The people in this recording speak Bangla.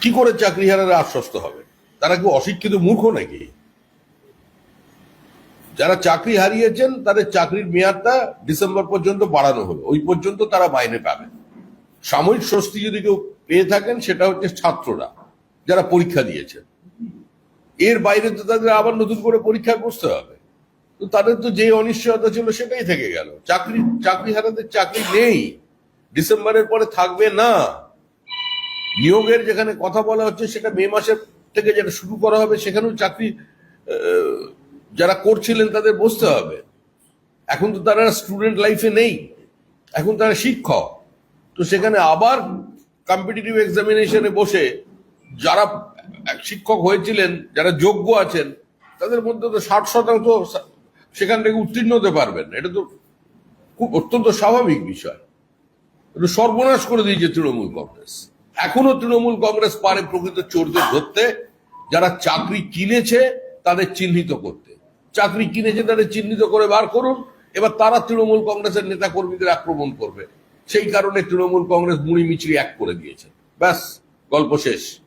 কি করে চাকরিহারারা আশ্বস্ত হবে? তারা কি অশিক্ষিত মূর্খ নাকি? যারা চাকরি হারিয়েছেন, তাদের চাকরির মেয়াদটা ডিসেম্বর পর্যন্ত বাড়ানো হলো। ওই পর্যন্ত তারা মাইনে পাবেন সাময়িক স্বস্তি যদি কেউ পেয়ে থাকেন, সেটা হচ্ছে ছাত্ররা, যারা পরীক্ষা দিয়েছেন। এর বাইরে তো তাদের আবার নতুন করে পরীক্ষায় বসতে হবে। তো তাদের তো যে অনিশ্চয়তা ছিল, সেটাই থেকে গেল। চাকরি চাকরি হারাদের চাকরি নেই। ডিসেম্বরের পরে থাকবে না। নিয়োগের যেখানে কথা বলা হচ্ছে, সেটা মে মাসের থেকে যেটা শুরু করা হবে, সেখানেও চাকরি যারা করছিলেন তাদের বসতে হবে। এখন তো তারা স্টুডেন্ট লাইফে নেই। এখন তারা শিক্ষক। তো সেখানে আবার কম্পিটিটিভ এক্সামিনেশনে বসে যারা শিক্ষক হয়েছিলেন, যারা যোগ্য আছেন, তাদের মধ্যে তো ষাট শতাংশ সেখান থেকে উত্তীর্ণ হতে পারবেন এটা তো খুব অত্যন্ত স্বাভাবিক বিষয়। সর্বনাশ করে দিয়েছে তৃণমূল কংগ্রেস। এখনও তৃণমূল কংগ্রেস পারে প্রকৃত চোরদের ধরতে, যারা চাকরি কিনেছে তাদের চিহ্নিত করতে। চাকরি কিনেছে তাদের চিহ্নিত করে বার করুন, এবার তারা তৃণমূল কংগ্রেসের নেতা কর্মীদের আক্রমণ করবে। সেই কারণে তৃণমূল কংগ্রেস মুড়ি মিচড়ি এক করে দিয়েছে। ব্যাস, গল্প শেষ।